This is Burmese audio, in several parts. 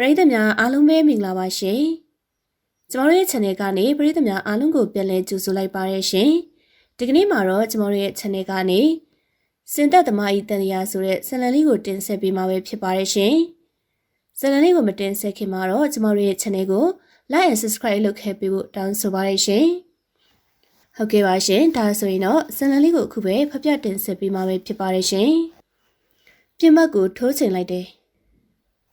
ပရိသတ်များအားလုံးပဲမင်္ဂလာပါရှင်။ကျမတို့ရဲ့ channel ကနေပရိသတ်များအားလုံးကိုပြန်လည်ကြိုဆိုလိုက်ပါရရှင်။ဒီကနေ့မှာတော့ကျမတို့ရဲ့ channel ကနေစင်သက်သမားဤတန်ရာဆိုတဲ့ဇာတ်လမ်းလေးကိုတင်ဆက်ပေးမှာပဲဖြစ်ပါရရှင်။ဇာတ်လမ်းလေးကိုမတင်ဆက်ခင်မှာတော့ကျမတို့ရဲ့ channel ကို like and subscribe လုပ်ခဲ့ပေးဖို့တောင်းဆိုပါရရှင်။ဟုတ်ကဲ့ပါရှင်။ဒါဆိုရင်တော့ဇာတ်လမ်းလေးကိုအခုပဲဖတ်ပြတင်ဆက်ပေးမှာပဲဖြစ်ပါရရှင်။ပြင်မတ်ကိုထိုးချိန်လိုက်တယ်။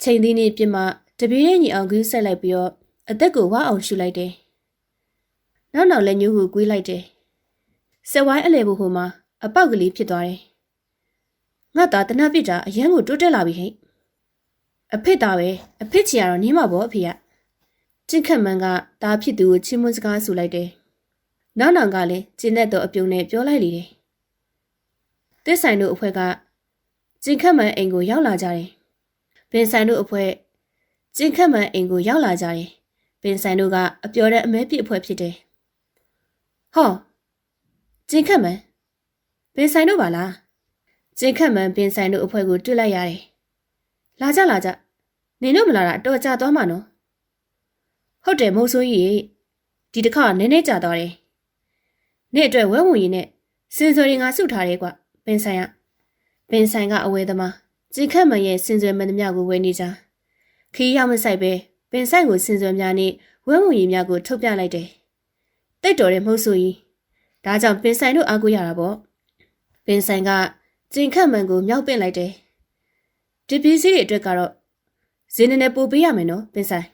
ချိန်သီးနေ့ပြင်မတပီးရဲ့ညီအောင်ကူးဆက်လိုက်ပြီးတော့အသက်ကိုဝါအောင်ရှူလိုက်တယ်။နောက်နောက်လည်းညှိုးကိုကွေးလိုက်တယ်။ဆက်ဝိုင်းအလဲဖို့ဟိုမှာအပေါက်ကလေးဖြစ်သွားတယ်။ငါသားတနပ်ပစ်တာအရန်ကိုတိုးတက်လာပြီဟဲ့။အဖေသားပဲအဖေချီကတော့နင်းမှာပေါ့အဖေက။ကျင့်ခတ်မန်းကတားဖြစ်သူကိုချင်းမွန်းစကားဆူလိုက်တယ်။နောက်နောင်ကလည်းကျင်းတဲ့တော့အပြုံနဲ့ပြောလိုက်လေတယ်။တစ်ဆိုင်တို့အဖွဲကကျင့်ခတ်မန်းအိမ်ကိုရောက်လာကြတယ်။ပ င်ဆိုင်တို့အဖွဲကျင်းခတ်မှန်အိမ်ကိုရောက်လာကြတယ်။ပင်ဆိုင်တို့ကအပျော်တဲ့အမဲပြစ်အဖွဲ့ဖြစ်တယ်။ဟောကျင်းခတ်မှန်ပင်ဆိုင်တို့ပါလား။ကျင်းခတ်မှန်ပင်ဆိုင်တို့အဖွဲ့ကိုတွေ့လိုက်ရတယ်။လာကြလာကြ။နင်တို့မလာတာတော့ကြာသွားမှာနော်။ဟုတ်တယ်မိုးဆိုးကြီးဒီတစ်ခါနည်းနည်းကြာသွားတယ်။နေ့အတွက်ဝဲဝင်ရင်နဲ့စင်စွယ်ရင်ငါစုထားတယ်ကွပင်ဆိုင်ကပင်ဆိုင်ကအဝဲသမား ကျင်းခတ်မှန်ရဲ့စင်စွယ်မှန်သမျှကိုဝဲနေကြ။ခီးရောက်မဆိုင်ပဲပင်ဆိုင်ကိုစင်စွယ်များနဲ့ဝဲဝင်ရီများကိုထုတ်ပြလိုက်တယ်။တိတ်တော်တယ်မဟုတ်ဆိုရင်ဒါကြောင့်ပင်ဆိုင်တို့အားကိုးရတာပေါ့။ပင်ဆိုင်ကကျင်ခတ်မှန်ကိုမြောက်ပင့်လိုက်တယ်။ဒီပစ္စည်းတွေအတွက်ကတော့ဇင်းနေနဲ့ပို့ပေးရမယ်နော်ပင်ဆိုင်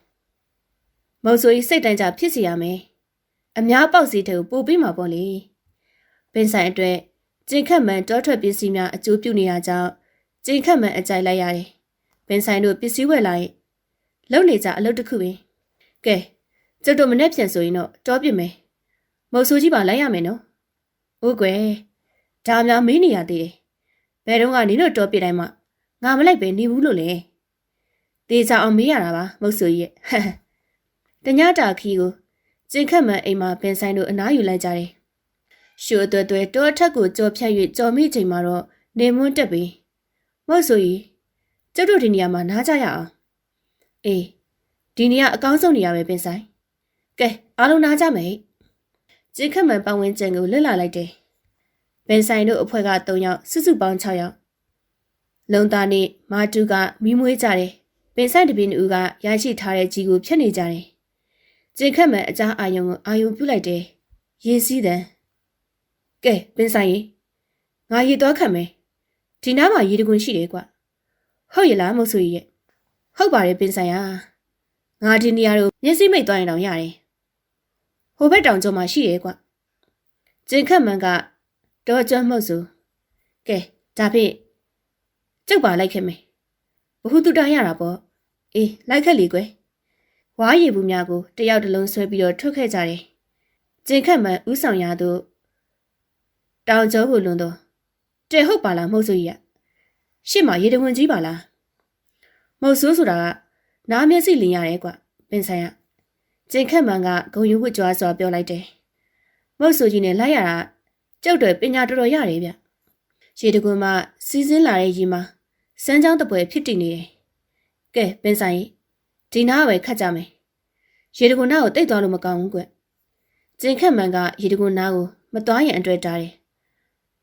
။မဟုတ်ဆိုရင်စိတ်တန်းကြဖြစ်စီရမယ်။အများပေါက်စီတဲ့ကိုပို့ပေးမှာပေါ့လေ။ပင်ဆိုင်အတွက်ကျင်ခတ်မှန်တောထွက်ပစ္စည်းများအကျိုးပြုနေတာကြောင့် ကျင်ခတ်မှန်အကြိုက်လိုက်ရတယ်။ပင်ဆိုင်တို့ပစ္စည်းဝယ်လာရင်လုံနေကြအလုပ်တစ်ခုပဲကဲကျုပ်တို့မနေ့ပြန်ဆိုရင်တော့တောပြစ်မယ်မဟုတ်ဆိုကြီးပါလိုက်ရမယ်နော်ဟုတ်ကွယ်ဒါများမေးနေရသေးတယ်ဘယ်တော့ကနင်တို့တောပြစ်တိုင်းမှာငါမလိုက်ပဲနေဘူးလို့လေတေချာအောင်မေးရတာပါမဟုတ်ဆိုကြီးရဲ့တညတာခီကိုကျင်ခတ်မှန်အိမ်မှာပင်ဆိုင်တို့အနားယူလိုက်ကြတယ်ရှူအသွဲသွဲတောအထက်ကိုကြော်ဖြတ်၍ကြော်မိချိန်မှာတော့နေမွန်းတက်ပြီ မဟုတ်ဆိုကြီးကျုပ်တို့ဒီနေရာမှာနားကြရအောင်အေးဒီနေရာအကောင်းဆုံးနေရာပဲပင်ဆိုင်ကဲအားလုံးနားကြမယ်ကျင်းခတ်မှန်ပတ်ဝန်းကျင်ကိုလွတ်လာလိုက်တယ်ပင်ဆိုင်တို့အဖွဲ့က3ယောက်စုစုပေါင်း6ယောက်လုံသားနဲ့မာတူကမိမွေးကြတယ်ပင်ဆိုင်တပင်းဦးကရရှိထားတဲ့ကြီးကိုဖျက်နေကြတယ်ကျင်းခတ်မှန်အကြားအာယုံကိုအာယုံပြုတ်လိုက်တယ်ရေစည်းတယ်ကဲပင်ဆိုင်ရေငါရေသွားခံမယ် ဒီနားမှာရေတကွန်ရှိတယ်ကွဟုတ်ရလားမဟုတ်ဆိုရဲ့ဟုတ်ပါတယ်ပင်ဆိုင်ဟာငါဒီနေရာတို့မျက်စိမိတ်သွားရင်တောင်ရတယ်ဟိုဘက်တောင်ကျော်မှာရှိတယ်ကွကျင်ခတ်မန်ကတော့ကျွမ်းမှုတ်စုကဲဒါဖြင့်ကျုပ်ပါလိုက်ခဲ့မယ်ဘဟုတုတရတာပေါ့အေးလိုက်ခဲ့လေကွယ်ဝါးရည်ဘူးများကိုတယောက်တစ်လုံးဆွဲပြီးတော့ထွက်ခဲ့ကြတယ်ကျင်ခတ်မန်ဥဆောင်ရသူတောင်ကျော်ကိုလွန်တော့ တဲ့ဟုတ်ပါလားမဟုတ်ဆိုရရှစ်မှာရေတဝင်ကြီးပါလားမဟုတ်ဆိုးဆိုတာကနားမျက်စိလင်ရတယ်ကွပင်ဆိုင်ကကျင်ခက်မှန်ကဂုံယူဝတ်ကြွားစွာပြောလိုက်တယ်မဟုတ်ဆိုကြီးနဲ့လိုက်ရတာကျုပ်တွေပညာတော်တော်ရတယ်ဗျရေတကွန်မှစီးစင်းလာတဲ့ရီမှာစမ်းချောင်းတပွဲဖြစ်တည်နေတယ်ကဲပင်ဆိုင်ဒီနားပဲခတ်ကြမယ်ရေတကွန်နားကိုတိတ်သွားလို့မကောင်းဘူးကွကျင်ခက်မှန်ကရေတကွန်နားကိုမသွားရင်အတွေ့တာတယ်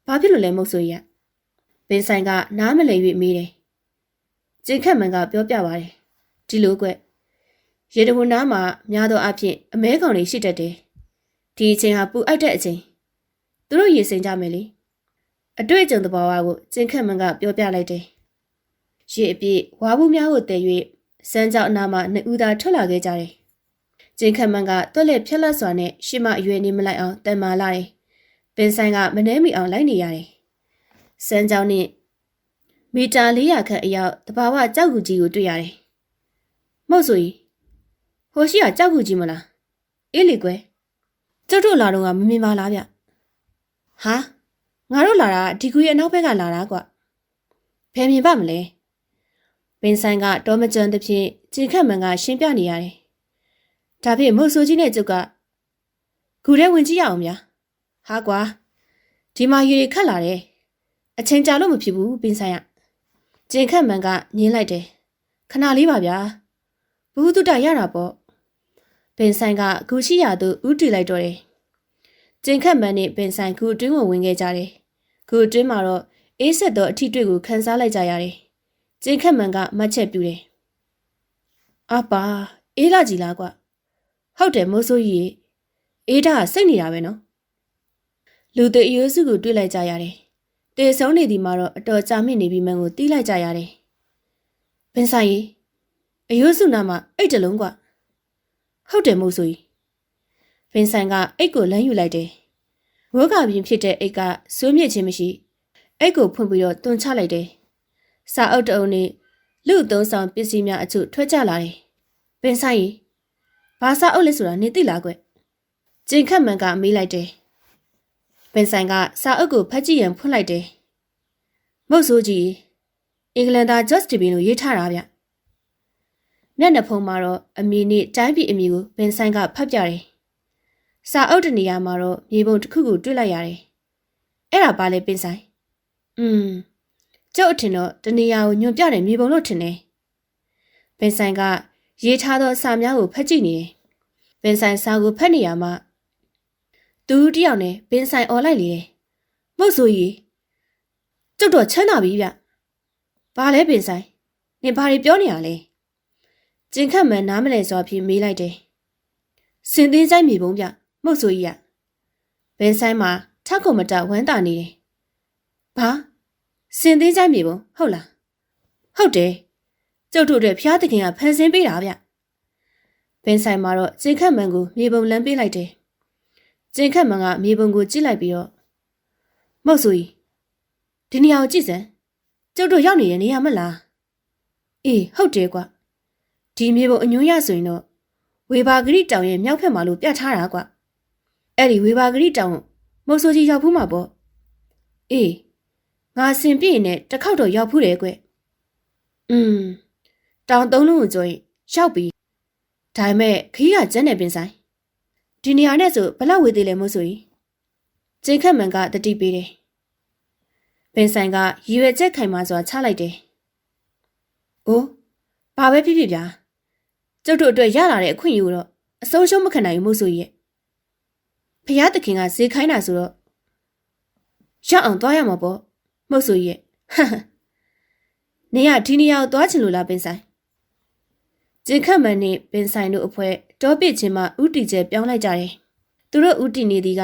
ဘာဖြစ်လို့လဲမဟုတ်ဆိုရပင်ဆိုင်ကနားမလည်၍မေးတယ်ကျင်ခတ်မန်ကပြောပြပါတယ်ဒီလိုကွရေတဝနာမှာများသောအားဖြင့်အမဲကောင်တွေရှိတတ်တယ်ဒီအချိန်ဟာပူအပ်တဲ့အချိန်သူတို့ရေစိမ်ကြမယ်လေအတွေ့အကြုံသဘာဝကိုကျင်ခတ်မန်ကပြောပြလိုက်တယ်ရေအပြည့်ဝါဘူးများကိုတည်၍စမ်းကြောက်အနာမှာနှစ်ဦးသားထွက်လာခဲ့ကြတယ်ကျင်ခတ်မန်ကတွက်လက်ဖြက်လက်စွာနဲ့ရှေ့မအရွယ်နေမလိုက်အောင်တန်မာလာတယ် ပင်ဆိုင်ကမနှဲမိအောင်လိုက်နေရတယ်စမ်းကြောက်နဲ့မီတာ400ခန့်အရောက်တဘာဝကြောက်ကူကြီးကိုတွေ့ရတယ်။မဟုတ်ဆိုရင်ဟိုရှိကကြောက်ကူကြီးမလား။အေးလေကွယ်။ကျုပ်တို့လာတော့ကမမြင်ပါလားဗျ။ဟာငါတို့လာတာဒီကူရဲ့အနောက်ဘက်ကလာတာကွ။ဘယ်မြင်ပါမလဲ။ပင်ဆိုင်ကတောမကျွမ်းတစ်ဖြင့်ကြင်ခတ်မန်ကရှင်းပြနေရတယ်။ဒါဖြင့်မဟုတ်ဆိုကြီးနဲ့ကျုပ်ကကူထဲဝင်ကြည့်ရအောင်ဗျာ။ ဟာကွာဒီမှာရေခတ်လာတယ်။အချိန်ကြာလို့မဖြစ်ဘူးပင်ဆိုင်ကကျင်ခတ်မန်ကညင်းလိုက်တယ်ခဏလေးပါဗျာဘုဟုတ္တရတာပေါ့ပင်ဆိုင်ကဂူရှိရာသို့ဥတီလိုက်တော့တယ်ကျင်ခတ်မန်းနဲ့ပင်ဆိုင်ဂူအတွင်းကိုဝင်ခဲ့ကြတယ်ဂူအတွင်းမှာတော့အေးဆက်သောအထီးတွေ့ကိုခန်းစားလိုက်ကြရတယ်ကျင်ခတ်မန်းကမှတ်ချက်ပြူတယ်အပါအေးလာကြည်လားကွဟုတ်တယ်မိုးဆိုးကြီးအေးဒါစိတ်နေတာပဲနော် လူတွေအယိုးစုကိုတွေ့လိုက်ကြရတယ်တေဆုံးနေဒီမှာတော့အတော်ကြာမြင့်နေပြီမှန်ကိုတီးလိုက်ကြရတယ်ပင်ဆိုင်ကြီးအယိုးစုနာမှာအိတ်တလုံးကွာဟုတ်တယ်မို့ဆိုကြီးဗင်ဆိုင်ကအိတ်ကိုလမ်းယူလိုက်တယ်ဝေါကပြင်းဖြစ်တဲ့အိတ်ကစိုးမြင့်ခြင်းမရှိအိတ်ကိုဖွင့်ပြီးတော့တွန်ချလိုက်တယ်စာအုပ်တအုပ်နဲ့လူအသုံးဆောင်ပစ္စည်းများအချို့ထွက်ကြလာတယ်ဗင်ဆိုင်ကြီးဘာစာအုပ်လဲဆိုတာနေသိလားကွကျင်ခတ်မှန်ကမေးလိုက်တယ် ဗင်ဆိုင်ကစာအုပ်ကိုဖတ်ကြည့်ရန်ဖွင့်လိုက်တယ်မုတ်ဆိုးကြီးအင်္ဂလန်သားဂျော့စ်တီဘင်ကိုရေးထားတာဗျမျက်နှာဖုံးမှာတော့အမည်နဲ့တိုင်းပြည်အမည်ကိုဘင်ဆိုင်ကဖတ်ပြတယ်။စာအုပ်တနေရာမှာတော့မြေပုံတစ်ခုကိုတွေ့လိုက်ရတယ်။အဲ့ဒါပါလေပင်ဆိုင်။อืมကျုပ်အထင်တော့တနေရာကိုညွန်ပြတယ်မြေပုံလို့ထင်တယ်။ပင်ဆိုင်ကရေးထားသောစာများကိုဖတ်ကြည့်နေတယ်။ပင်ဆိုင်စာကိုဖတ်နေရမှာ သူတယောက်နဲ့ပင်ဆိုင်អော်လိုက်လေတယ်။မဟုတ်ဆိုကြီးကျုပ်တော့ချမ်းသာပြီဗျ။ဘာလဲပင်ဆိုင်။နင်ဘာတွေပြောနေရလဲ။ကျင်ခတ်မှန်နားမလဲစွာဖြင့်မေးလိုက်တယ်။စင်သေးဆိုင်မြေပုံပြမှုတ်ဆိုကြီးရဘယ်ဆိုင်မှာထက်ခုမတဝမ်းတာနေတယ်။ဘာစင်သေးဆိုင်မြေပုံဟုတ်လား။ဟုတ်တယ်။ကျုပ်တို့အတွက်ဖျားသခင်ကဖန်ဆင်းပေးတာဗျ။ဘယ်ဆိုင်မှာတော့ကျင်ခတ်မှန်ကိုမြေပုံလမ်းပေးလိုက်တယ်။ ကျင်ခတ်မှန်ကမြေပုံကိုကြည့်လိုက်ပြီးတော့မှုတ်ဆိုကြီးဒီနေရာကိုကြည့်စမ်းကျုပ်တို့ရောက်နေတဲ့နေရာမလား။အေးဟုတ်တယ်ကွာ။ဒီမြေပုံအညွှန်းရဆိုရင်တော့ဝေဘာဂရိတောင်ရဲ့မြောက်ဖက်မှာလို့ပြတ်ထားတာကွအဲ့ဒီဝေဘာဂရိတောင်မုတ်ဆိုကြီးရောက်ဖူးမှာပေါ့အေးငါစင်ပြည့်နဲ့တစ်ခေါက်တော့ရောက်ဖူးတယ်ကွอืมတောင်သုံးလုံးကိုကြိုရင်ရောက်ပြီဒါပေမဲ့ခီးကကျန်းနေပင်ဆိုင် ဒီနေရာနဲ့ဆိုဘလောက်ဝေးသေးလဲမို့ဆိုရင်ကျင်းခတ်မန်ကတတိပေးတယ်ပင်ဆိုင်ကရည်ရွယ်ချက်ခိုင်မာစွာချလိုက်တယ်အိုးဘာပဲဖြစ်ဖြစ်ဗျာကျုပ်တို့အတွက်ရလာတဲ့အခွင့်အရေးကိုတော့အဆုံးရှုံးမခံနိုင်ဘူးမို့ဆိုရဲ့ဖျားသခင်ကဈေးခိုင်းတာဆိုတော့ရအောင်သွားရမှာပေါ့မဟုတ်ဆိုရဲ့ဟမ်နေရဒီနေရာကိုသွားချင်လို့လားပင်ဆိုင် ကျင်ခတ်မန်နဲ့ပင်ဆိုင်တို့အဖွဲတောပစ်ချင်းမှဥတီကျဲပြောင်းလိုက်ကြတယ်သူတို့ဥတီနေသည်က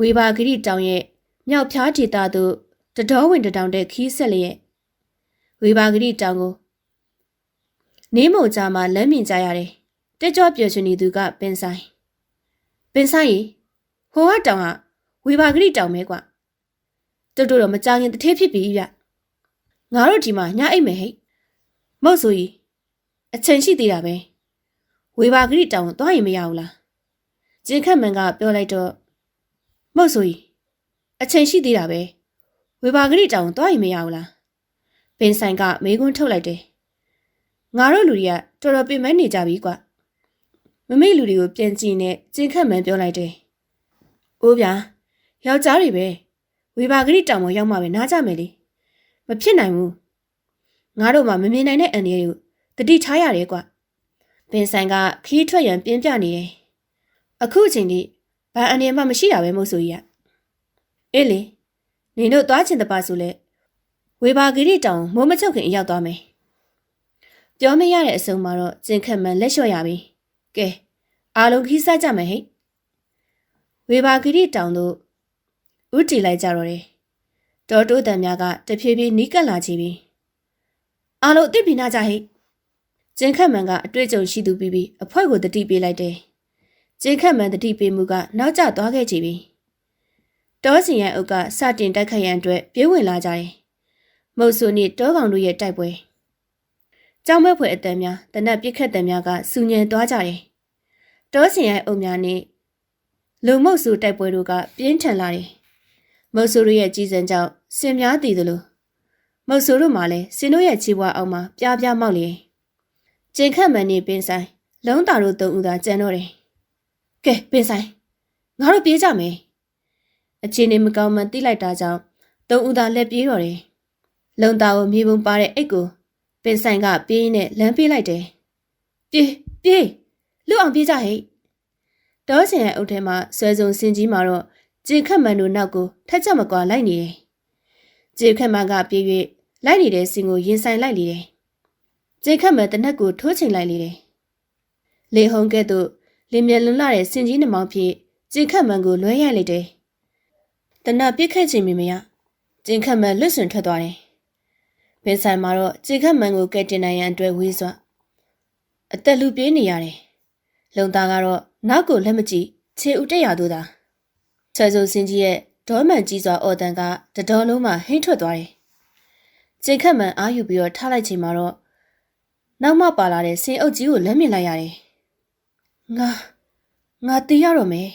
ဝေဘာဂရိတောင်ရဲ့မြောက်ဖျားဒေသသို့တတော်ဝင်တတောင်တဲ့ခီးဆက်လျက်ဝေဘာဂရိတောင်ကိုနေမုံကြမှာလမ်းမြင်ကြရတယ်။တက်ကြောပျော်ရွှင်နေသူကပင်ဆိုင်။ပင်ဆိုင်ရေဟိုကတောင်ကဝေဘာဂရိတောင်မဲကွာ။တို့တို့တော့မကြခင်တထေးဖြစ်ပြီဗျ။ငါတို့ဒီမှာညအိတ်မယ်ဟဲ့။မဟုတ်ဆိုကြီး အချိန်ရှိသေးတာပဲ။ဝေဘာဂရိတောင်သွားရင်မရဘူးလား။ကျင်ခတ်မန်ကပြောလိုက်တော့မဟုတ်ဆိုကြီးအချိန်ရှိသေးတာပဲ။ဝေဘာဂရိတောင်သွားရင်မရဘူးလား။ပင်ဆိုင်ကမေးခွန်းထုတ်လိုက်တယ်။ငါတို့လူတွေကတော်တော်ပင်မနေကြပြီကွာမမေ့လူတွေကိုပြန်ကြည့်နေကျင်ခတ်မှန်ပြောလိုက်တယ်အိုးဗျာယောက်ျားတွေပဲဝေဘာဂရိတောင်ပေါ်ရောက်မှပဲနားကြမယ်လေမဖြစ်နိုင်ဘူးငါတို့မှမမြင်နိုင်တဲ့အန်ဒီကို တတိထားရတယ်ကွာပင်ဆိုင်ကခီးထွက်ရန်ပြင်းပြနေတယ်အခုအချိန်ထိဘာအန်ဒီမှမရှိတာပဲမို့ဆိုကြီးကအေးလေနင်တို့သွားချင်တဲ့ပါဆိုလဲဝေဘာဂရိတောင်မိုးမချုပ်ခင်ရောက်သွားမယ်ပြောမရတဲ့အစုံမှာတော့ကျင်ခတ်မှန်လက်လျှော့ရပြီကဲအားလုံးခီးစားကြမယ်ဟိတ်ဝေဘာဂိရိတောင်တို့ဥတီလိုက်ကြတော့တယ်တော်တိုးတန်များကတဖြည်းဖြည်းနီးကပ်လာချပြီအားလုံးအစ်ပြနာကြဟိတ် ကျင်ခတ်မှန်ကအတွေ့အကြုံရှိသူပြီးပြီးအဖွဲကိုတတိပေးလိုက်တယ်ကျင်ခတ်မှန်တတိပေးမှုကနောက်ကျသွားခဲ့ကြပြီတောစင်ရန်အုပ်ကစတင်တိုက်ခတ်ရန်အတွက်ပြေးဝင်လာကြတယ်မုတ်ဆူနဲ့တောကောင်တို့ရဲ့တိုက်ပွဲကြောင်မဲ့ဖွယ်အတန်များတနက်ပြစ်ခတ်တန်များကစူညံသွားကြတယ်။တောစင်ရဲ့အုံများနဲ့လူမုတ်စုတိုက်ပွဲတို့ကပြင်းထန်လာတယ်။မုတ်စုတို့ရဲ့ကြီးစံကြောင့်စင်များတည်သလိုမုတ်စုတို့မှလည်းစင်တို့ရဲ့ခြေပွားအောင်မှာပြားပြားမောက်လေ။ ကျင်ခတ်မှန်နေပင်ဆိုင်လုံးတာတို့သုံးဦးသာကြံတော့တယ်။ကဲပင်ဆိုင်ငါတို့ပြေးကြမယ်။အချင်းနေမကောင်းမှတိလိုက်တာကြောင့်သုံးဦးသာလက်ပြေးတော့တယ်။လုံတာကိုမြေပုံပါတဲ့အိတ်ကိုပင်ဆိုင်ကပြင်းနဲ့လမ်းပေးလိုက်တယ်ပြေးပြေးလူအောင်ပြေးကြဟဲ့တောစင်ရဲ့အုပ်ထဲမှာဆွဲစုံစင်ကြီးမှာတော့ဂျင်ခတ်မန်တို့နောက်ကိုထက်ချက်မကွာလိုက်နေတယ်ဂျင်ခတ်မန်ကပြေး၍လိုက်နေတဲ့စင်ကိုရင်ဆိုင်လိုက်လေတယ် ဂျင်ခတ်မန်တနက်ကိုထိုးချိန်လိုက်လေတယ်လေဟုံကဲ့သို့လင်းမြလွန်လာတဲ့စင်ကြီးနှမောင်ဖြင့်ဂျင်ခတ်မန်ကိုလွှဲရိုက်လိုက်တယ်တနက်ပြစ်ခတ်ချိန်မီမရဂျင်ခတ်မန်လွတ်ဆွန်ထွက်သွားတယ်ပင်ဆိုင်မှာတော့ဂျင်ခတ်မန်ကိုကဲတင်နိုင်ရန်အတွက်ဝေးစွာအသက်လူပြေးနေရတယ်လုံသားကတော့နောက်ကိုလက်မကြည့်ခြေဥတက်ရသူသာဆယ်စုံစင်ကြီးရဲ့ဒေါမန်ကြီးစွာအော်တန်ကတတော်လုံးမှဟိမ့်ထွက်သွားတယ်ဂျင်ခတ်မန်အာယူပြီးတော့ထားလိုက်ချိန်မှာတော့ နောက်မှပါလာတဲ့စင်အုပ်ကြီးကိုလက်မြင်လိုက်ရတယ်ငါငါတေးရတော့မယ်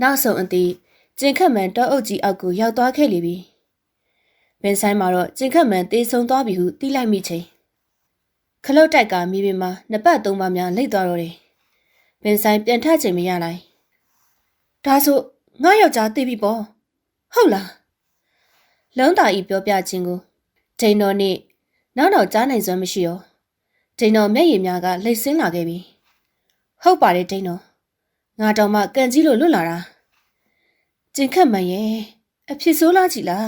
နောက်ဆုံးအသည့်ကျင်ခတ်မန်တောအုပ်ကြီးအောက်ကိုရောက်သွားခဲ့လေပြီ။ဘင်ဆိုင်မှာတော့ကျင်ခတ်မန်တေးဆုံးသွားပြီဟုသိလိုက်မိချိန်ခလုတ်တိုက်ကမိပင်မှာနှစ်ပတ်သုံးပါများလိတ်သွားတော့တယ်။ဘင်ဆိုင်ပြန်ထချိန်မရလိုက်။ဒါဆိုငါယောက်ျားသိပြီပေါ့။ဟုတ်လား။လုံးတာဤပြောပြခြင်းကိုဒိန်တော်နဲ့နောက်တော့ကြားနိုင်စွမ်းမရှိရော။ ဒိန်တော်မျက်ရည်များကလှိတ်ဆင်းလာခဲ့ပြီ။ဟုတ်ပါတယ်ဒိန်တော်။ငါတော်မှကန်ကြီးလို့လွတ်လာတာ။ကျင်ခတ်မှန်ရဲ့အဖြစ်ဆိုးလားကြည်လား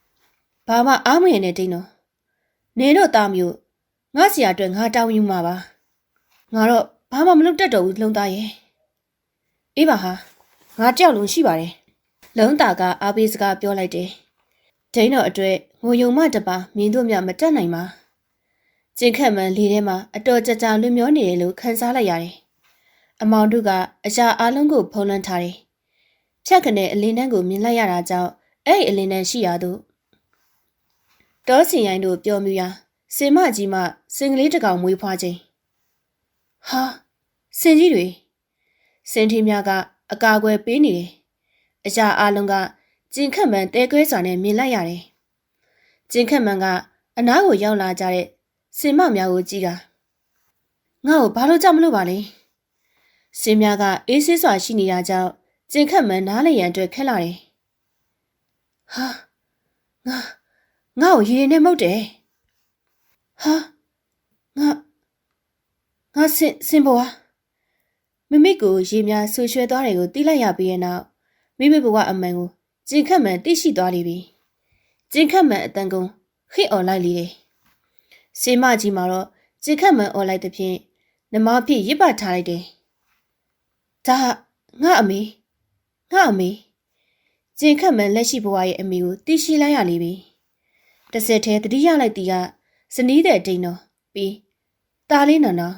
။ဘာမှအားမရနဲ့ဒိန်တော်။နေတော့တာမျိုးငါစီရအတွက်ငါတောင်းယူမှာပါ။ငါတော့ဘာမှမလုပ်တတ်တော့ဘူးလုံသားရဲ့။အေးပါဟာငါကြောက်လုံးရှိပါတယ်။လုံသားကအားပေးစကားပြောလိုက်တယ်။ဒိန်တော်အတွက်ငိုယုံမတပါမြင်တို့မြမတက်နိုင်ပါ။ ကျင်ခတ်မှန်လေထဲမှာအတော်ကြကြလွင်မျောနေတယ်လို့ခံစားလိုက်ရတယ်။အမောင်တို့ကအရာအလုံးကိုဖုံးလွှမ်းထားတယ်။ဖြတ်ခနဲ့အလင်းတန်းကိုမြင်လိုက်ရတာကြောင့်အဲ့ဒီအလင်းတန်းရှိရာသို့တောစင်ရိုင်းတို့ပျော်မြူရာစင်မကြီးမှစင်ကလေးတစ်ကောင်မွေးဖွားခြင်းဟာစင်ကြီးတွေစင်ထီများကအကာအကွယ်ပေးနေတယ်အရာအလုံးကကျင်ခတ်မှန်တဲခွဲစွာနဲ့မြင်လိုက်ရတယ်ကျင်ခတ်မှန်ကအနားကိုရောက်လာကြတဲ့ စင်မများကိုကြည့်တာငါ့ကိုဘာလို့ကြောက်မလို့ပါလဲစင်များကအေးဆေးစွာရှိနေတာကြောင့်ကျင်ခတ်မှန်နားလည်ရန်အတွက်ခက်လာတယ်ဟာငါငါ့ကိုရေနဲ့မှုတ်တယ်ဟာငါငါစင်စင်ဘွားမမိကိုရေများဆူရွှဲသွားတယ်ကိုတီးလိုက်ရပြီးရဲ့နောက်မိမိဘဝအမှန်ကိုကျင်ခတ်မှန်သိရှိသွားလိမ့်ပြီကျင်ခတ်မှန်အတန်ကုန်ခိអော်လိုက်လေတယ် စေမကြီးမှာတော့ကျင်ခတ်မှန်អော်လိုက်တဲ့ဖြင့်နမဖြစ်ရစ်ပတ်ထားလိုက်တယ်ဒါငါအမေငါအမေကျင်ခတ်မှန်လက်ရှိဘဝရဲ့အမေကိုသိရှိလိုက်ရလိမ့်ပြီတစ်စက်တည်းတတိယလိုက်တီကဇနီးတဲ့ဒိန်တော်ပြီးตาလေးနော်နော်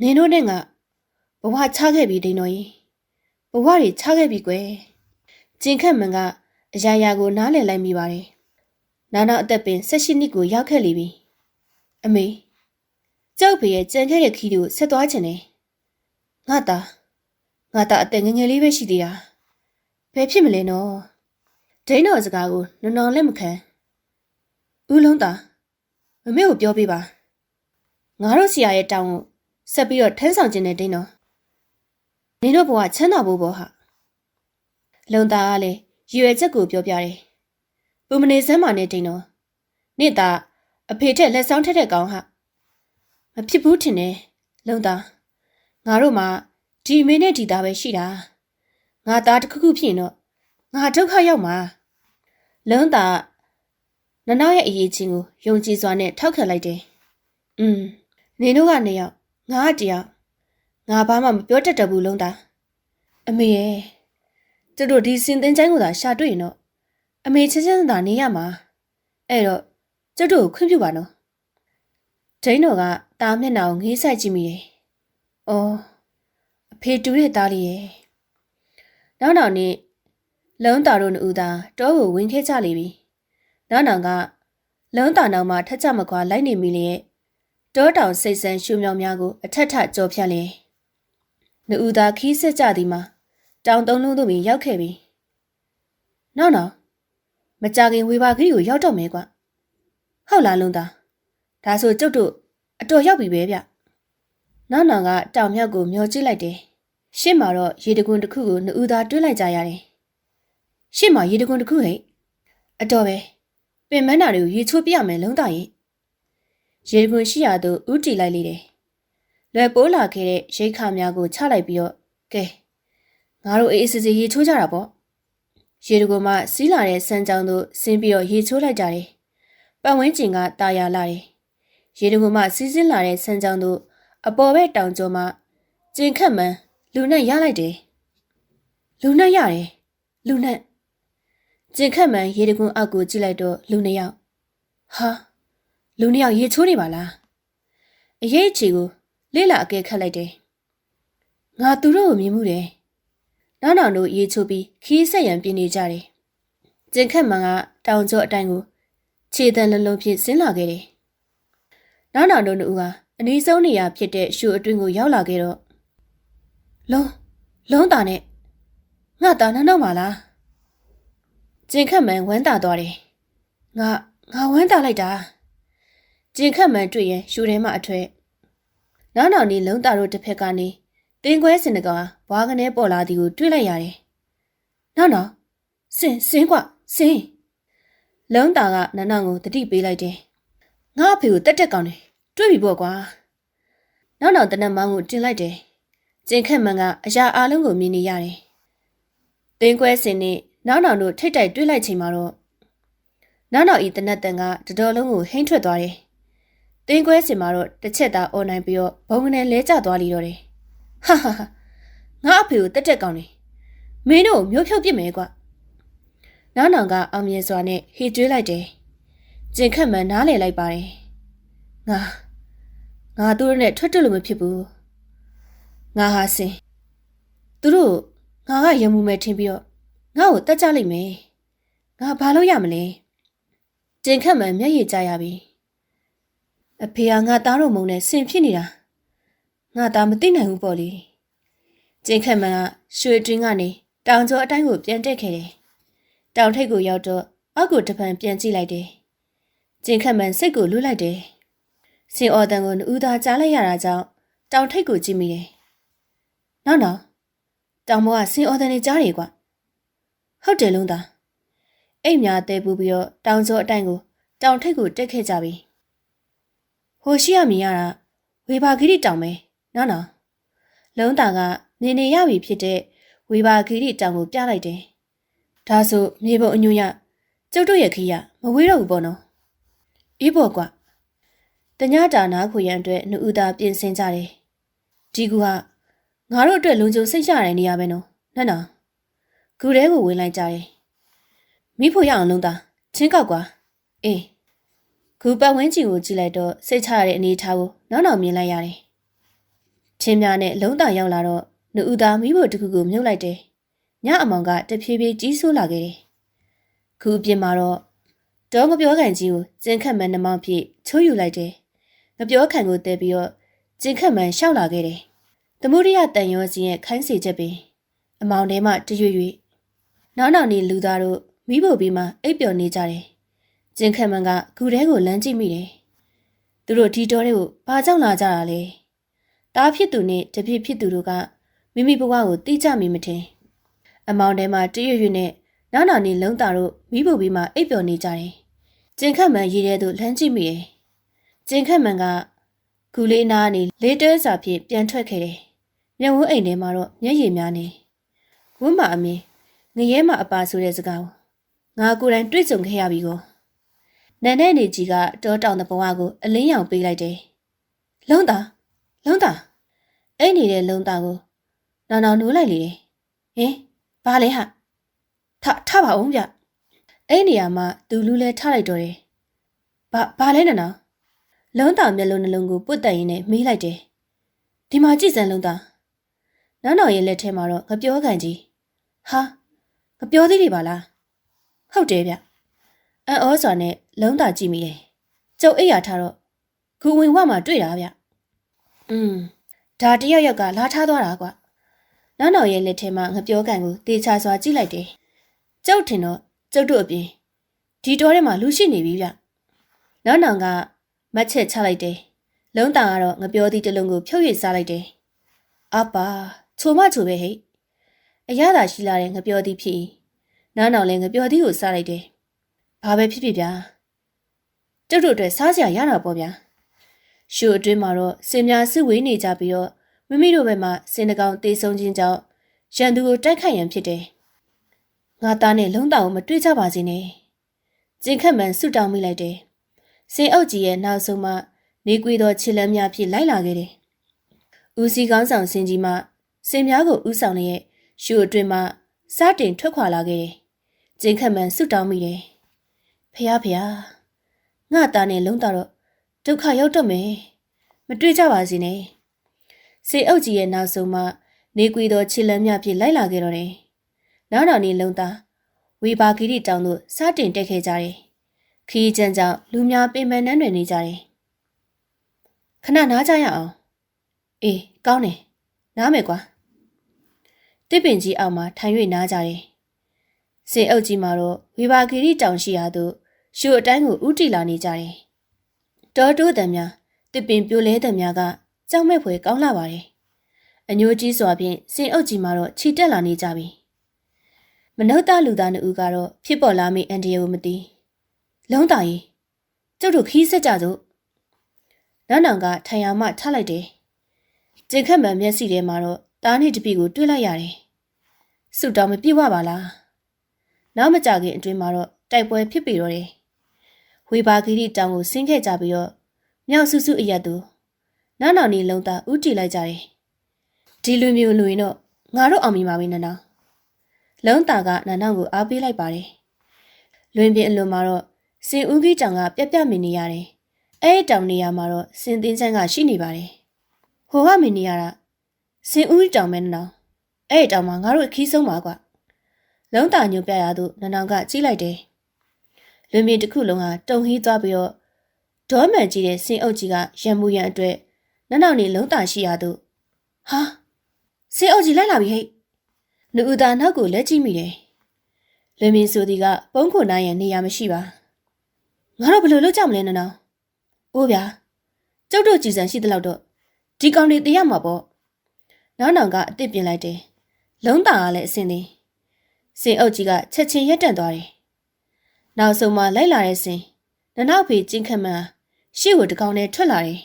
နင်တို့နဲ့ငါဘဝချခဲ့ပြီဒိန်တော်ကြီးဘဝတွေချခဲ့ပြီကွယ်ကျင်ခတ်မန်ကအရာရာကိုနားလည်လိုက်မိပါတယ်နာနောက်အသက်ပင်၁၈နှစ်ကိုရောက်ခဲ့လိပြီ အမေကျောက်ဖေရဲ့ကြံခဲ့တဲ့ခီးတို့ဆက်သွားခြင်းနဲ့ငါသားငါသားအသက်ငယ်ငယ်လေးပဲရှိသေးတာဘယ်ဖြစ်မလဲနော်ဒိန်းတော်စကားကိုနော်နော်လက်မခံဦးလုံးသားမမေကိုပြောပေးပါငါတို့ဆရာရဲ့တောင်းကိုဆက်ပြီးတော့ထမ်းဆောင်ခြင်းနဲ့ဒိန်းတော်နင်တို့ဘဝချမ်းသာဖို့ပေါ့ဟာလုံသားကလည်းရွယ်ချက်ကိုပြောပြတယ်ပူမနေစမ်းမနဲ့ဒိန်းတော်နေ့သား အဖေထက်လက်ဆောင်ထက်တဲ့ကောင်ဟာမဖြစ်ဘူးထင်တယ်လုံသားငါတို့မှဒီအမေနဲ့ဒီသားပဲရှိတာငါသားတစ်ခုခုဖြစ်ရင်တော့ငါဒုက္ခရောက်မှာလုံသားနနောက်ရဲ့အရေးချင်းကိုယုံကြည်စွာနဲ့ထောက်ခံလိုက်တယ်။อืมနေတို့ကနေရောက်ငါကတယောက်ငါဘာမှမပြောတတ်တဘူးလုံးသား။အမေရဲ့ကျတို့ဒီစင်သင်ချိုင်းကိုသာရှာတွေ့ရင်တော့အမေချင်းချင်းသာနေရမှာ။အဲ့တော့ ကျတို့ကိုခွင့်ပြုပါနော်။ဒိန်းတော်ကတာမျက်နှာကိုငေးဆိုင်ကြည့်မိတယ်။အော်အဖေတူတဲ့သားလေးရဲ့နောက်နောက်နေ့လုံးတာတို့နှစ်ဦးသာတောကိုဝင်ခဲ့ကြလိမ့်ပြီ။နောက်နောင်ကလုံးတာနောင်မှထက်ကြမကွာလိုက်နေမိလျက်တောတောင်စိတ်ဆန်းရှူမြောင်များကိုအထက်ထကြောဖြတ်လျင်နှူသာခီးစစ်ကြသည်မှာတောင်သုံးလုံးတို့ပင်ရောက်ခဲ့ပြီနောက်နောက်မကြခင်ဝေပါခရီးကိုရောက်တော့မယ်ကွ ဟုတ်လားလုံးသားဒါဆိုကျုပ်တို့အတော်ရောက်ပြီပဲဗျနောက်နောင်ကတောင်မြောက်ကိုမျောကြည့်လိုက်တယ်ရှေ့မှာတော့ရေတကွန်တစ်ခုကိုနှူသာတွေးလိုက်ကြရတယ်ရှေ့မှာရေတကွန်တစ်ခုဟဲ့အတော်ပဲပင်မနာတွေကိုရေချိုးပြရမယ်လုံးတာရင်ရေခွန်ရှိရသို့ဥတီလိုက်လေတယ်လွယ်ပိုးလာခဲ့တဲ့ရိတ်ခါများကိုချလိုက်ပြီးတော့ကဲငါတို့အေးအေးဆေးဆေးရေချိုးကြတာပေါ့ရေတကူမှစီးလာတဲ့စမ်းကြောင်းတို့ဆင်းပြီးတော့ရေချိုးလိုက်ကြတယ် ပတ်ဝန်းကျင်ကတာယာလာတယ်ရေတကူမှစီးစင်းလာတဲ့စမ်းကြောင်းတို့အပေါ်ဘက်တောင်ကျော်မှကျင်ခတ်မှန်လူနဲ့ရလိုက်တယ်လူနဲ့ရတယ်လူနဲ့ကျင်ခတ်မှန်ရေတကူအောက်ကိုကြည့်လိုက်တော့လူနှစ်ယောက်ဟာလူနှစ်ယောက်ရေချိုးနေပါလားအရေးချီကိုလေးလာအကဲခတ်လိုက်တယ်ငါသူတို့ကိုမြင်မှုတယ်နောက်နောက်တို့ရေချိုးပြီးခီးဆက်ရန်ပြင်းနေကြတယ်ကျင်ခတ်မှန်ကတောင်ကျော်အတိုင်းကို ခြေတံလုံးလုံးဖြင့်ဆင်းလာခဲ့တယ်နောက်နောက်တို့နှစ်ဦးကအနည်းဆုံးနေရာဖြစ်တဲ့ရှူအတွင်းကိုရောက်လာခဲ့တော့လုံးလုံးတာနဲ့ငါတာနှနောက်ပါလားကျင်ခတ်မှန်ဝမ်းသာသွားတယ်ငါငါဝမ်းသာလိုက်တာကျင်ခတ်မှန်တွေ့ရင်ရှူထဲမှအထွဲနောက်နောက်နေလုံးတာတို့တစ်ဖက်ကနေတင်းခွဲစင်တကာဘွားကနေပေါ်လာသည်ကိုတွေ့လိုက်ရတယ်နောက်နောက်စင်စင်ကွစင် လုံးတာကနန်းနောင်ကိုတတိပေးလိုက်တယ်ငါအဖေကိုတက်တက်ကောင်းတယ်တွေ့ပြီပေါ့ကွာနောက်နောက်တနက်မောင်းကိုတင်လိုက်တယ်ကျင်ခက်မန်ကအရာအလုံးကိုမြင်နေရတယ်တင်းခွဲစင်နဲ့နောက်နောက်တို့ထိတ်တိုက်တွေ့လိုက်ချိန်မှာတော့နောက်နောက်ဤတနက်တန်ကတတော်လုံးကိုဟိမ့်ထွက်သွားတယ်တင်းခွဲစင်မှာတော့တစ်ချက်သာអော်နိုင်ပြီးတော့ဘုံကနေလဲကျသွားလိတော့တယ်ဟာဟာဟာငါအဖေကိုတက်တက်ကောင်းတယ်မင်းတို့မျိုးဖြုတ်ပြစ်မယ်ကွာ နောက်နောင်ကအောင်မြင်စွာနဲ့ဟေကျွေးလိုက်တယ်ကျင်ခတ်မှန်နားလေလိုက်ပါတယ်ငါငါတို့နဲ့ထွက်တက်လို့မဖြစ်ဘူးငါဟာစင်သူတို့ငါကရမှုမဲ့ထင်ပြီးတော့ငါ့ကိုတက်ကြလိမ့်မယ်ငါဘာလို့ရမလဲကျင်ခတ်မှန်မျက်ရည်ကျရပြီအဖေကငါသားတို့မုံနဲ့ဆင်ဖြစ်နေတာငါသားမသိနိုင်ဘူးပေါ့လေကျင်းခက်မန်ကရွှေတွင်းကနေတောင်ကျော်အတိုင်းကိုပြန်တက်ခဲ့တယ် တောင်ထိပ်ကိုရောက်တော့အောက်ကိုတပံပြန်ကြည့်လိုက်တယ်ကျင်းခက်မန်စိတ်ကိုလွတ်လိုက်တယ်စင်အော်တန်ကိုဦးသားကြားလိုက်ရတာကြောင့်တောင်ထိပ်ကိုကြည့်မိတယ်နောက်တော့တောင်ဘောကစင်အော်တန်နေကြားတယ်ကွဟုတ်တယ်လုံးသားအိတ်များတဲပူပြီးတော့တောင်ကျော်အတိုင်းကိုတောင်ထိပ်ကိုတက်ခဲ့ကြပြီဟိုရှိရမြင်ရတာဝေဘာဂိရိတောင်ပဲနော်နော်လုံးတာကမြင်နေရပြီဖြစ်တဲ့ဝေဘာဂိရိတောင်ကိုပြလိုက်တယ် ဒါဆိုမြေပုံအညွန့်ရကျုပ်တို့ရဲ့ခီးရမဝေးတော့ဘူးပေါ့နော်အေးပေါ့ကွာတညတာနာခွေရန်အတွက်နှူဦးသားပြင်ဆင်ကြတယ်ဒီကူကငါတို့အတွက်လုံခြုံစိတ်ရတဲ့နေရာပဲနော်နော်နော်ကူတဲကိုဝင်လိုက်ကြတယ်မိဖို့ရအောင်လုံးသားချင်းကောက်ကွာအေးခုပတ်ဝန်းကျင်ကိုကြည့်လိုက်တော့စိတ်ချရတဲ့အနေအထားကိုနောက်နောက်မြင်လိုက်ရတယ်။ချင်းများနဲ့လုံးတာရောက်လာတော့နှူဦးသားမိဖို့တခုကိုမြုပ်လိုက်တယ်။ ညအမောင်ကတဖြည်းဖြည်းကြီးဆိုးလာခဲ့တယ်။ခုအပြင်မှာတော့ဒေါငပြောကန်ကြီးကိုကျင်ခတ်မှန်နှမောင်းဖြင့်ချိုးယူလိုက်တယ်။ငပြောခံကိုတဲပြီးတော့ကျင်ခတ်မှန်ရှောက်လာခဲ့တယ်။သမုဒိယတန်ရောစီရဲ့ခိုင်းစေချက်ပင်အမောင်ထဲမှတရွေ့ရွေ့နောက်နောက်နေလူသားတို့မိဖို့ပြီးမှအိပ်ပျော်နေကြတယ်ကျင်ခက်မန်ကဂူထဲကိုလမ်းကြည့်မိတယ်။သူတို့ဒီတော်တွေကိုဘာကြောင့်လာကြတာလဲ။တားဖြစ်သူနဲ့တပြည့်ဖြစ်သူတို့ကမိမိဘဝကိုသိကြမိမထင်။ အမောင်ထဲမှာတရွရွနဲ့နောက်နောက်နေလုံးတာတို့မိဖို့ပြီးမှအိပ်ပျော်နေကြတယ်။ကျင်ခက်မန်ရေထဲသို့လမ်းကြည့်မိတယ်။ကျင်ခက်မန်ကဂူလေးနားနေလေးတွဲစာဖြင့်ပြန်ထွက်ခဲ့တယ်။မျက်ဝန်းအိမ်ထဲမှာတော့မျက်ရည်များနေ။ဝန်းမအမင်းငရဲမအပါဆိုတဲ့စကားကိုငါကိုယ်တိုင်တွေ့ကြုံခဲ့ရပြီကော။နန်နဲ့နေကြီးကတောတောင်တဲ့ဘဝကိုအလင်းရောင်ပေးလိုက်တယ်။လုံးသားလုံးသားအဲ့နေတဲ့လုံးသားကိုနောင်နောင်နိုးလိုက်လေတယ်။ဟင် ဘာလဲဟာထထပါအောင်ဗျ။အဲ့နေရာမှာသူလူလဲထလိုက်တော့တယ်။ဘာဘာလဲနော်နော်လုံးသားမျက်လုံးနှလုံးကိုပုတ်တက်ရင်းနဲ့မေးလိုက်တယ်။ဒီမှာကြည့်စမ်းလုံးသား။နောက်နောက်ရဲ့လက်ထဲမှာတော့ငပြောခံကြီး။ဟာငပြောသေးတယ်ပါလား။ဟုတ်တယ်ဗျ။အံ့ဩစွာနဲ့လုံးတာကြည့်မိတယ်။ကျုပ်အိပ်ရထားတော့ဂူဝင်ဝမှာတွေ့တာဗျ။อืมဒါတယောက်ယောက်ကလာထားသွားတာကွ။ နောက်နောက်ရဲ့လက်ထဲမှာငပြောကန်ကိုတေချာစွာကြည့်လိုက်တယ်။ကျုပ်ထင်တော့ကျုပ်တို့အပြင်ဒီတော်ထဲမှာလူရှိနေပြီဗျ။နောက်နောင်ကမတ်ချက်ချလိုက်တယ်။လုံးတာကတော့ငပြောသည့်တလုံးကိုဖြုတ်ရစားလိုက်တယ်။အပါချိုမချိုပဲဟဲ့။အရသာရှိလာတဲ့ငပြောသည့်ဖြစ်။နောက်နောက်လည်းငပြောသည့်ကိုစားလိုက်တယ်ဘာပဲဖြစ်ဖြစ်ဗျာကျုပ်တို့အတွက်စားစရာရတာပေါ့ဗျာရှုအတွင်းမှာတော့စင်များစစ်ဝေးနေကြပြီးတော့ မိမိတို့ဘက်မှာစင်တကောင်တေဆုံးခြင်းကြောင့်ရန်သူကိုတိုက်ခိုက်ရန်ဖြစ်တယ်။ငါသားနဲ့လုံးတောင်မတွေ့ကြပါစေနဲ့။ကျင်ခတ်မှန်ဆုတောင်းမိလိုက်တယ်။စင်အုပ်ကြီးရဲ့နောက်ဆုံးမှနေကွေသောခြေလမ်းများဖြင့်လိုက်လာခဲ့တယ်။ဦးစီကောင်းဆောင်စင်ကြီးမှစင်များကိုဥဆောင်နေတဲ့ရှုအတွင်းမှစတင်ထွက်ခွာလာခဲ့တယ်။ကျင်ခတ်မှန်ဆုတောင်းမိတယ်။ဖះဖះငါသားနဲ့လုံးတော့ဒုက္ခရောက်တော့မယ်။မတွေ့ကြပါစေနဲ့။ စေအုပ်ကြီးရဲ့နောက်ဆုံးမှနေကွေသောခြေလမ်းများဖြင့်လိုက်လာခဲ့တော့တယ်။နောက်တော်နေလုံးသားဝေဘာဂိရိတောင်သို့စတင်တက်ခဲ့ကြတယ်။ခီးကျန်းကြောင့်လူများပင်ပန်းနှံ့တွေနေကြတယ်။ခဏနားကြရအောင်။အေးကောင်းတယ်။နားမယ်ကွာ။တစ်ပင်ကြီးအောက်မှာထိုင်၍နားကြတယ်။စေအုပ်ကြီးမှာတော့ဝေဘာဂိရိတောင်ရှိရာသို့ရှုအတိုင်းကိုဥတီလာနေကြတယ်။တောတိုးတံများတစ်ပင်ပြိုလဲတံများက ကြောက်မဲ့ဖွယ်ကောင်းလာပါတယ်။အညိုကြီးစွာဖြင့်စင်အုပ်ကြီးမှာတော့ခြိတက်လာနေကြပြီ။မနှုတ်သားလူသားနှစ်ဦးကတော့ဖြစ်ပေါ်လာမိအန်ဒီယိုမသိ။လုံးတာကြီးကျုပ်တို့ခီးဆက်ကြစို့။နောက်နောင်ကထိုင်ရမှထားလိုက်တယ်။ကျင်ခတ်မှန်မျက်စိထဲမှာတော့တားနှင့်တပည့်ကိုတွေ့လိုက်ရတယ်။ဆုတောင်းမပြည့်ဝပါလား။နောက်မကြခင်အတွင်းမှာတော့တိုက်ပွဲဖြစ်ပြီတော့တယ်။ဝေဘာဂီရီတောင်ကိုဆင်းခဲ့ကြပြီးတော့မြောက်ဆူဆူအရက်သူ နောက်နောက်နေလုံးသားဥတီလိုက်ကြတယ်။ဒီလူမျိုးလူရင်တော့ငါတို့အောင်မြင်ပါပြီနန်း။လုံးသားကနန်းနောက်ကိုအားပေးလိုက်ပါတယ်။လွင်ပြင်းအလွန်မှာတော့စင်ဦးကြီးတောင်ကပြက်ပြက်မင်နေရတယ်။အဲ့ဒီတောင်နေရာမှာတော့စင်သင်းချမ်းကရှိနေပါတယ်။ဟိုကမင်နေရတာစင်ဦးကြီးတောင်မဲနန်း။အဲ့ဒီတောင်မှာငါတို့အခီးဆုံးပါကွာ။လုံးသားညိုပြရသူနန်းနောင်ကကြည့်လိုက်တယ်။လွင်ပြင်းတစ်ခုလုံးဟာတုံဟီးသွားပြီးတော့ဒေါ်မှန်ကြီးတဲ့စင်အုပ်ကြီးကရံမူရန်အတွက် နနောက်နေလုံးတာရှိရသူဟာစင်အုပ်ကြီးလိုက်လာပြီဟဲ့လူဦးသားနောက်ကိုလက်ကြည့်မိတယ်လွင်မင်းဆိုဒီကပုံခုနိုင်ရန်နေရာမရှိပါငါတို့ဘယ်လိုလုပ်ကြမလဲနနောက်အိုးဗျာကျုပ်တို့ကြည်စံရှိသလောက်တော့ဒီကောင်တွေတည်ရမှာပေါ့နောက်နောင်ကအစ်စ်ပြင်လိုက်တယ်လုံးတာကလည်းအစင်းသေးစင်အုပ်ကြီးကချက်ချင်းရက်တန့်သွားတယ်နောက်ဆုံးမှလိုက်လာတဲ့စင်နနောက်ဖေကျင်းခတ်မှန်ရှေ့ကိုတကောင်နဲ့ထွက်လာတယ်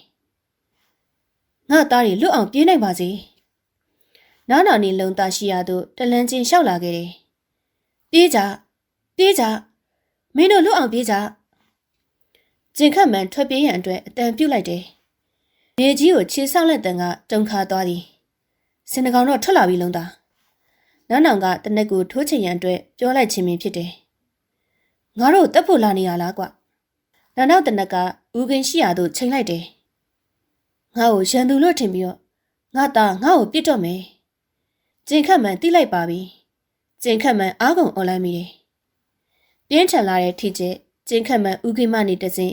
ငါသားတွေလွတ်အောင်ပြေးနိုင်ပါစေ။နားနာနေလုံသားရှိရသို့တလန်းချင်းလျှောက်လာခဲ့တယ်။ပြေးကြပြေးကြမင်းတို့လွတ်အောင်ပြေးကြကျင်ခတ်မှန်ထွက်ပြေးရန်အတွက်အတန်ပြုတ်လိုက်တယ်။မြေကြီးကိုခြေဆောက်လက်တန်ကတုံခါသွားသည်။စင်တကောင်တော့ထွက်လာပြီလုံသား။နောက်နောင်ကတနက်ကိုထိုးချင်ရန်အတွက်ပြောလိုက်ခြင်းပင်ဖြစ်တယ်။ငါတို့တက်ဖို့လာနေရလားကွ။နောက်နောက်တနက်ကဦးကင်းရှိရာသို့ချိန်လိုက်တယ်။ ငါ့ကိုရန်သူလို့ထင်ပြီးတော့ငါသားငါ့ကိုပြစ်တော့မယ်ကျင်ခတ်မှန်တိလိုက်ပါပြီကျင်ခတ်မှန်အားကုန်អော်လိုက်မိတယ်ပြင်းထန်လာတဲ့ထိကျကျင်ခတ်မှန်ဥကိမနေတစဉ်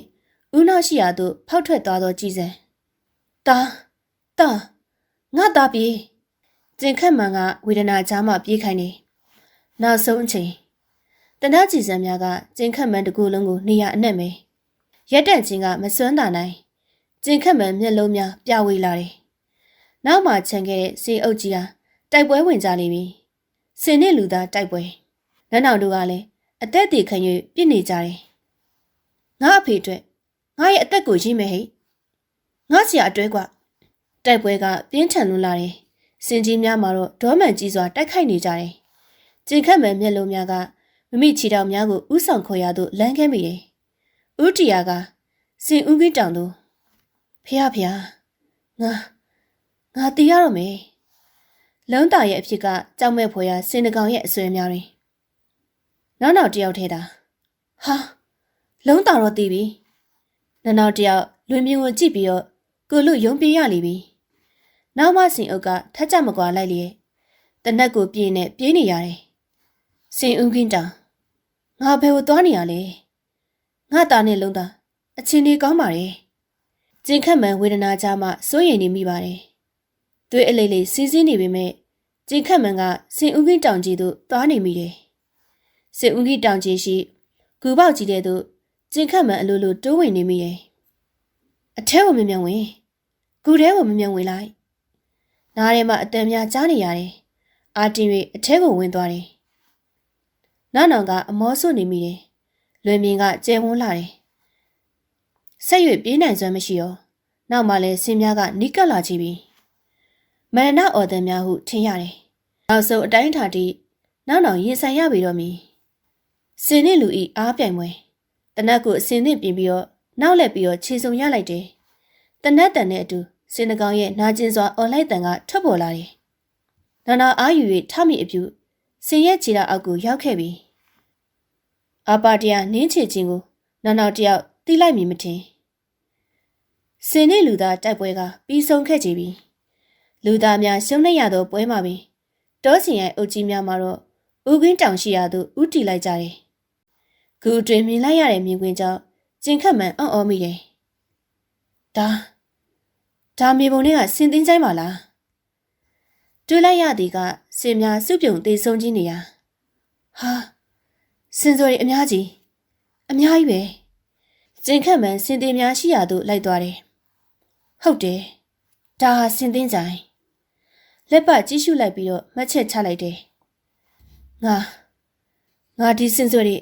ဦးနောက်ရှိရာသို့ဖောက်ထွက်သွားသောကြည်စံတာတာငါသားပြေးကျင်ခတ်မှန်ကဝေဒနာကြားမှပြေးခိုင်းနေနောက်ဆုံးအချိန်တနကြည်စံများကကျင်ခတ်မှန်တကူလုံးကိုနေရအနှက်မယ်ရက်တက်ချင်းကမစွမ်းတာနိုင် ကျင်ခတ်မှန်မျက်လုံးများပြဝေးလာတယ်။နောက်မှခြံခဲ့တဲ့စေအုပ်ကြီးဟာတိုက်ပွဲဝင်ကြနေပြီ။စင်နဲ့လူသားတိုက်ပွဲ။နန်းတော်တို့ကလည်းအသက်တည်ခံ၍ပြစ်နေကြတယ်။ငါအဖေအတွက်ငါရဲ့အသက်ကိုရင်းမဲ့ဟိတ်။ငါဆရာအတွဲကတိုက်ပွဲကပြင်းထန်လွန်းလာတယ်။စင်ကြီးများမှာတော့ဒေါမှန်ကြီးစွာတိုက်ခိုက်နေကြတယ်။ကျင်ခတ်မှန်မျက်လုံးများကမမိချီတောင်များကိုဥဆောင်ခေါ်ရသို့လမ်းခဲမိတယ်။ဥတီယာကစင်ဦးကြီးတောင်သို့ ဖះဖះငါငါတည်ရတော့မယ်လုံးတာရဲ့အဖြစ်ကကြောက်မဲ့ဖွယ်ရစင်တကောင်ရဲ့အဆွဲများတွင်နောက်နောက်တယောက်ထဲတာဟာလုံးတာတော့တည်ပြီနောက်နောက်တယောက်လွင်မြင်ကိုကြည့်ပြီးတော့ကိုလူယုံပြေးရလိပြီနောက်မှစင်အုပ်ကထက်ကြမကွာလိုက်လေတနက်ကိုပြင်းနဲ့ပြေးနေရတယ်စင်ဦးကင်းတောင်ငါဘယ်ကိုသွားနေရလဲငါတာနဲ့လုံးတာအချင်းကြီးကောင်းပါရဲ့ ကျင်ခတ်မှန်ဝေဒနာကြားမှစိုးရိမ်နေမိပါတယ်။သွေးအလိမ့်လိမ့်စီးစင်းနေပေမဲ့ကျင်ခတ်မှန်ကစင်ဦးကြီးတောင်ကြီးသို့သွားနေမိတယ်။စင်ဦးကြီးတောင်ကြီးရှိဂူပေါက်ကြီးတဲ့သို့ကျင်ခတ်မှန်အလိုလိုတိုးဝင်နေမိတယ်။အထဲကိုမမြင်ဝင်ဂူထဲကိုမမြင်ဝင်လိုက်။နားထဲမှာအတန်များကြားနေရတယ်။အာတင်၍အထဲကိုဝင်သွားတယ်။နောက်နောင်ကအမောဆွနေမိတယ်။လွင်မြင်ကကျဲဝန်းလာတယ်။ ဆက်၍ပြေးနိုင်စွမ်းမရှိရောနောက်မှလည်းဆင်းများကနီးကပ်လာကြပြီမရဏအော်တန်များဟုထင်ရတယ်နောက်ဆုံးအတိုင်းအထာတိနောက်နောက်ရင်ဆိုင်ရပြီတော့မီစင်နဲ့လူဤအားပြိုင်ပွဲတနက်ကိုအစင်နဲ့ပြင်ပြီးတော့နောက်လက်ပြီးတော့ခြေစုံရလိုက်တယ်တနက်တန်နဲ့အတူစင်တကောင်ရဲ့နာကျင်စွာအော်လိုက်တန်ကထွက်ပေါ်လာတယ်နာနာအားယူ၍ထမိအပြုစင်ရဲ့ခြေတော်အောက်ကိုရောက်ခဲ့ပြီအာပါတရနင်းချေခြင်းကိုနောက်နောက်တယောက်တီးလိုက်မိမထင် စင်နဲ့လူသားတိုက်ပွဲကပြီးဆုံးခဲ့ကြပြီလူသားများရှုံးနေရသောပွဲမှာပင်တောစင်ရဲ့အုပ်ကြီးများမှာတော့ဥကင်းတောင်ရှိရာသို့ဥတီလိုက်ကြတယ်ခုအတွင်မြင်လိုက်ရတဲ့မြင်ကွင်းကြောင့်ကျင်ခတ်မှန်အော့အော်မိတယ်ဒါဒါမြေပုံတွေကစင်သင်းဆိုင်ပါလားတွေးလိုက်ရသည်ကစင်များစုပြုံသေးဆုံးခြင်းနေရဟာစင်စိုးရီအများကြီးအများကြီးပဲကျင်ခတ်မှန်စင်သေးများရှိရာသို့လိုက်သွားတယ် ဟုတ်တယ်ဒါဟာစင်သင်းဆိုင်လက်ပတ်ကြည့်ရှုလိုက်ပြီးတော့မှတ်ချက်ချလိုက်တယ်ငါငါဒီစင်စိုးရီ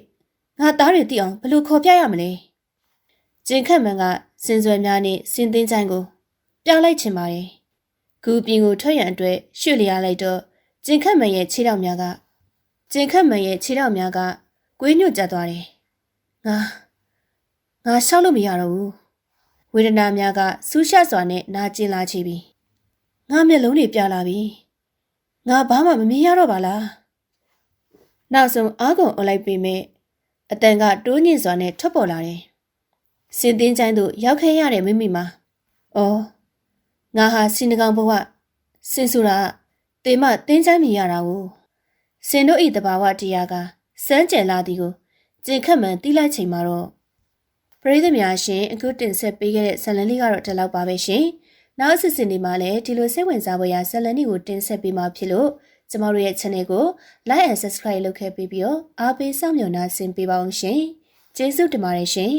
ငါသားတွေသိအောင်ဘယ်လိုခေါ်ပြရမလဲကျင်ခတ်မှန်ကစင်စွယ်များနဲ့စင်သင်းဆိုင်ကိုပြလိုက်ချင်ပါတယ်။ဂူပြင်ကိုထွက်ရန်အတွက်ရွှေ့လျားလိုက်တော့ကျင်ခတ်မန်ရဲ့ခြေထောက်များကကျင်ခတ်မန်ရဲ့ခြေထောက်များကကွေးညွတ်ကျသွားတယ်။ငါငါရှောက်လို့မရတော့ဘူး။ ဝေဒနာများကဆူးရှက်စွာနဲ့နာကျင်လာချပြီ။ငါမျက်လုံးတွေပြလာပြီ။ငါဘာမှမမြင်ရတော့ပါလား။နောက်ဆုံးအားကုန်အုပ်လိုက်ပေမဲ့အတန်ကတိုးညင်စွာနဲ့ထွက်ပေါ်လာတယ်။စင်တင်းချိုင်းသို့ရောက်ခဲ့ရတဲ့မိမိမှာအော်ငါဟာစင်တကောင်ဘဝစင်ဆိုတာတေမတင်းချမ်းမြင်ရတာကိုစင်တို့ဤတဘာဝတရားကစမ်းကြံလာသည်ကိုကျင်ခတ်မှန်တီးလိုက်ချိန်မှာတော့ ပရိသတ်များရှင်အခုတင်ဆက်ပေးခဲ့တဲ့ဇာတ်လမ်းလေးကတော့ဒီလောက်ပါပဲရှင်နောက်အစီအစဉ်ဒီမှာလည်းဒီလိုစိတ်ဝင်စားဖို့ရဇာတ်လမ်းတွေကိုတင်ဆက်ပေးမှာဖြစ်လို့ကျမတို့ရဲ့ channel ကို like and subscribe လုပ်ခဲ့ပြီးပြီးတော့အားပေးစောင့်မျှော်နှာဆင်ပေးပါအောင်ရှင်ကျေးဇူးတင်ပါတယ်ရှင်